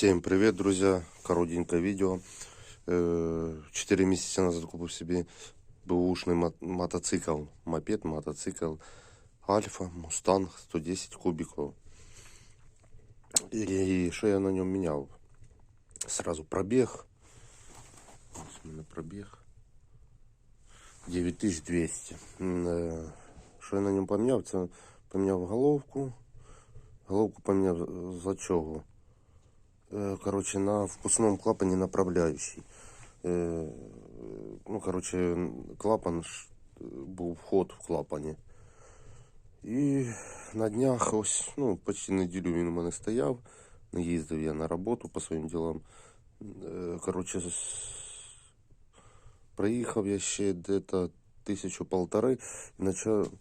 Всем привет, друзья! Коротенькое видео. Э, Четыре месяца назад купил себе бэушный мо- мотоцикл, мопед, мотоцикл Альфа, Мустанг 110 кубиков. И что я на нем менял? Сразу пробег. Ось у мене пробег. 9200. М, е, Що я на ньому поміняв? Це поміняв головку. Головку поміняв за чого? Е, Короче, на впускном клапані направляющий. Е, Ну, короче, клапан був вход в клапані. І на днях ось, ну, почти неділю він у мене стояв. Не їздив я на роботу по своїм ділам. Е, Короче, проїхав я ще десь тисячу полтори і почав,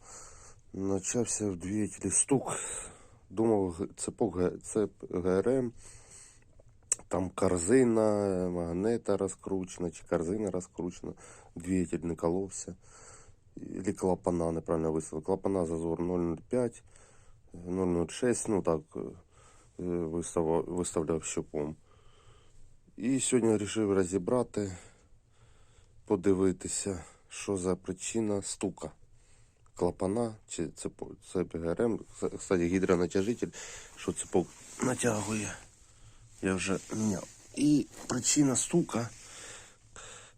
почався в двигателі стук. Думав, цепок цеп ГРМ, там корзина, магнета розкручена, чи корзина розкручена, двигатель не коловся. Или клапана неправильно виставив. Клапана зазор 0,05, 0,06, ну так е, виставав, виставляв щупом. І сьогодні вирішив розібрати, подивитися, що за причина стука. Клапана чи цепок, цеп ГРМ. Кстати, гідронатяжитель, що цепок натягує. Я вже міняв. І причина стука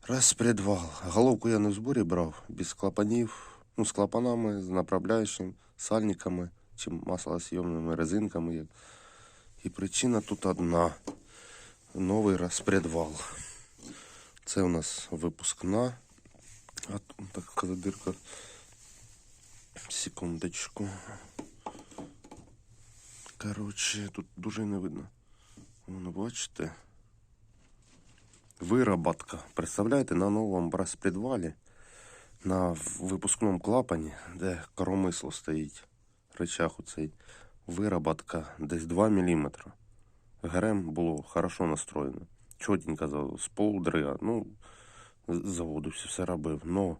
розпредвал. Головку я не в зборі брав, без клапанів, ну, з клапанами, з направляючим, сальниками чи маслосйомними резинками. І причина тут одна. Новий розпредвал. Це у нас випускна. А тут така задирка. Секундочку. Коротше, тут дуже не видно. Воно, бачите? Вироботка. Представляєте, на новому розпредвалі, на випускному клапані, де коромисло стоїть, речах оцей, вироботка десь 2 мм. ГРМ було хорошо настроєно. Чотенько з полдри, ну, заводу все, робив. Но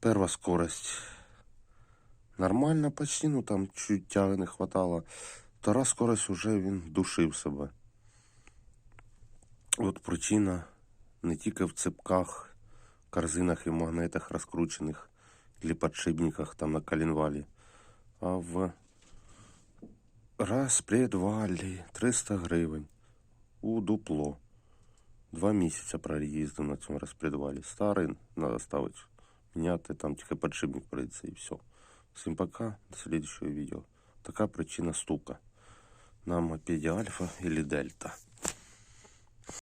перша скорость нормально почти, ну там чуть тяги не хватало. Втора скорость уже він душив себе. От причина не тільки в цепках, корзинах і магнетах розкручених, или подшипниках там на коленвалі, а в розпредвалі 300 гривень у дупло. Два місяці проїздив на цьому розпредвалі. Старий треба ставити, міняти, там тільки подшипник прийдеться і все. Всім пока, до следующего відео. Така причина стука на мопеді Альфа или Дельта.